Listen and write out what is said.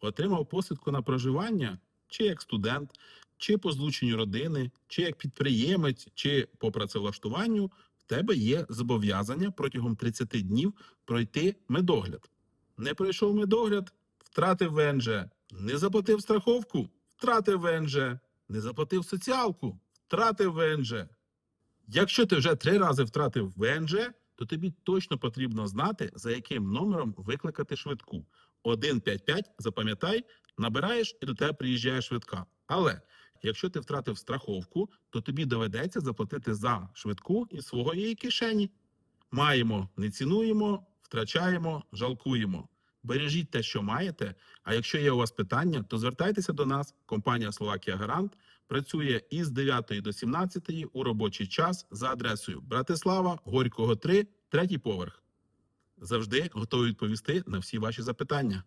отримав посвідку на проживання, чи як студент, чи по злученню родини, чи як підприємець, чи по працевлаштуванню, в тебе є зобов'язання протягом 30 днів пройти медогляд. Не пройшов медогляд, втратив ВНЖ, не заплатив страховку, втратив ВНЖ, не заплатив соціалку, втратив ВНЖ. Якщо ти вже три рази втратив ВНЖ, то тобі точно потрібно знати, за яким номером викликати швидку. 155, запам'ятай, набираєш і до тебе приїжджає швидка. Але якщо ти втратив страховку, то тобі доведеться заплатити за швидку із своєї кишені. Маємо, не цінуємо, втрачаємо, жалкуємо. Бережіть те, що маєте. А якщо є у вас питання, то звертайтеся до нас. Компанія Словакія Гарант працює із 9 до 17 у робочий час за адресою Братислава, Горького 3, третій поверх. Завжди готовий відповісти на всі ваші запитання.